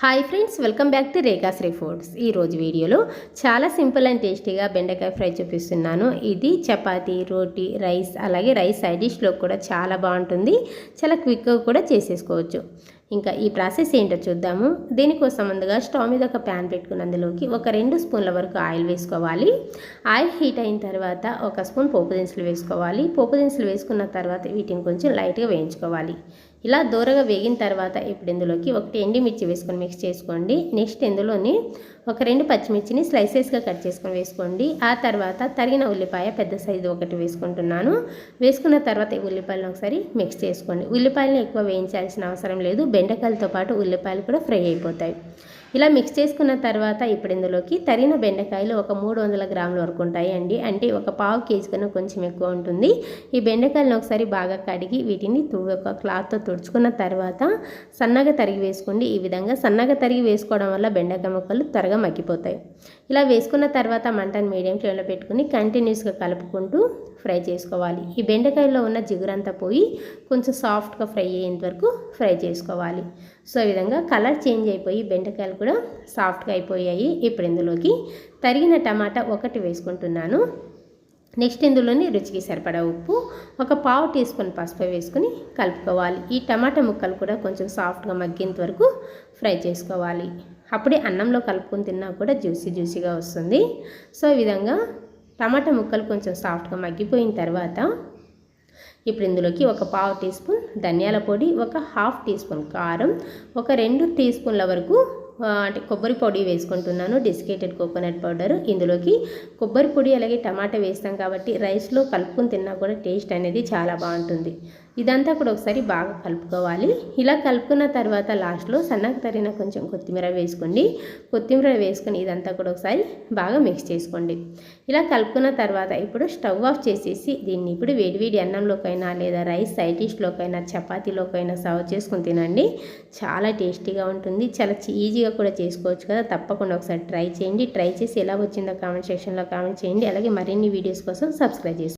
Hi friends welcome back to Rekhashri foods ఈరోజు వీడియోలో చాలా సింపుల్ అండ్ టేస్టీగా బెండకాయ ఫ్రై చూపిస్తున్నాను. ఇది చపాతి రోటీ రైస్ అలాగే రైస్ సైడ్ డిష్లో కూడా చాలా బాగుంటుంది. చాలా క్విక్గా కూడా చేసేసుకోవచ్చు. ఇంకా ఈ ప్రాసెస్ ఏంటో చూద్దాము. దీనికోసం ముందుగా స్టవ్ మీద ఒక ప్యాన్ పెట్టుకుని అందులోకి ఒక రెండు స్పూన్ల వరకు ఆయిల్ వేసుకోవాలి. ఆయిల్ హీట్ అయిన తర్వాత ఒక స్పూన్ పోపు దినుసులు వేసుకోవాలి. పోపు దినుసులు వేసుకున్న తర్వాత వీటిని కొంచెం లైట్గా వేయించుకోవాలి. ఇలా దూరగా వేగిన తర్వాత ఇప్పుడు ఇందులోకి ఒకటి ఎండిమిర్చి వేసుకొని మిక్స్ చేసుకోండి. నెక్స్ట్ ఇందులోని ఒక రెండు పచ్చిమిర్చిని స్లైసెస్గా కట్ చేసుకొని వేసుకోండి. ఆ తర్వాత తరిగిన ఉల్లిపాయ పెద్ద సైజు ఒకటి వేసుకుంటున్నాను. వేసుకున్న తర్వాత ఈ ఉల్లిపాయలను ఒకసారి మిక్స్ చేసుకోండి. ఉల్లిపాయలను ఎక్కువ వేయించాల్సిన అవసరం లేదు. బెండకాయలతో పాటు ఉల్లిపాయలు కూడా ఫ్రై అయిపోతాయి. ఇలా మిక్స్ చేసుకున్న తర్వాత ఇప్పుడు ఇందులోకి తరిగిన బెండకాయలు ఒక మూడు వందల గ్రాముల వరకు ఉంటాయి అండి అంటే ఒక పావు కేజీ కన్నా కొంచెం ఎక్కువ ఉంటుంది. ఈ బెండకాయలను ఒకసారి బాగా కడిగి వీటిని ఒక క్లాత్తో తుడుచుకున్న తర్వాత సన్నగా తరిగి వేసుకోండి. ఈ విధంగా సన్నగా తరిగి వేసుకోవడం వల్ల బెండకాయ ముక్కలు త్వరగా మగ్గిపోతాయి. ఇలా వేసుకున్న తర్వాత మంటను మీడియం ఫ్లేమ్లో పెట్టుకుని కంటిన్యూస్గా కలుపుకుంటూ ఫ్రై చేసుకోవాలి. ఈ బెండకాయలో ఉన్న జిగురంతా పోయి కొంచెం సాఫ్ట్గా ఫ్రై అయ్యేంత వరకు ఫ్రై చేసుకోవాలి. సో ఈ విధంగా కలర్ చేంజ్ అయిపోయి బెండకాయలు కూడా సాఫ్ట్గా అయిపోయాయి. ఇప్పుడు ఇందులోకి తరిగిన టమాటా ఒకటి వేసుకుంటున్నాను. నెక్స్ట్ ఇందులోని రుచికి సరిపడా ఉప్పు ఒక పావు టీ స్పూన్ పసుపు వేసుకుని కలుపుకోవాలి. ఈ టమాటా ముక్కలు కూడా కొంచెం సాఫ్ట్గా మగ్గేంత వరకు ఫ్రై చేసుకోవాలి. అప్పుడే అన్నంలో కలుపుకొని తిన్నా కూడా జ్యూసీ జ్యూసీగా వస్తుంది. సో ఈ విధంగా టమాటా ముక్కలు కొంచెం సాఫ్ట్గా మగ్గిపోయిన తర్వాత ఇప్పుడు ఇందులోకి ఒక పావు టీ స్పూన్ ధనియాల పొడి ఒక హాఫ్ టీ స్పూన్ కారం ఒక రెండు టీ స్పూన్ల వరకు అంటే కొబ్బరి పొడి వేసుకుంటున్నాను డిస్కేటెడ్ కోకోనట్ పౌడర్. ఇందులోకి కొబ్బరి పొడి అలాగే టమాటా వేస్తాం కాబట్టి రైస్లో కలుపుకొని తిన్నా కూడా టేస్ట్ అనేది చాలా బాగుంటుంది. ఇదంతా కూడా ఒకసారి బాగా కలుపుకోవాలి. ఇలా కలుపుకున్న తర్వాత లాస్ట్లో సన్నగా తరిగిన కొంచెం కొత్తిమీర వేసుకోండి. కొత్తిమీర వేసుకొని ఇదంతా కూడా ఒకసారి బాగా మిక్స్ చేసుకోండి. ఇలా కలుపుకున్న తర్వాత ఇప్పుడు స్టవ్ ఆఫ్ చేసేసి దీన్ని ఇప్పుడు వేడివేడి అన్నంలోకైనా లేదా రైస్ సైడ్ డిష్లోకైనా చపాతీలోకైనా సర్వ్ చేసుకుని తినండి. చాలా టేస్టీగా ఉంటుంది. చాలా ఈజీగా కూడా చేసుకోవచ్చు కదా. తప్పకుండా ఒకసారి ట్రై చేయండి. ట్రై చేసి ఎలా వచ్చిందో కామెంట్ సెక్షన్లో కామెంట్ చేయండి. అలాగే మరిన్ని వీడియోస్ కోసం సబ్స్క్రైబ్ చేసుకోండి.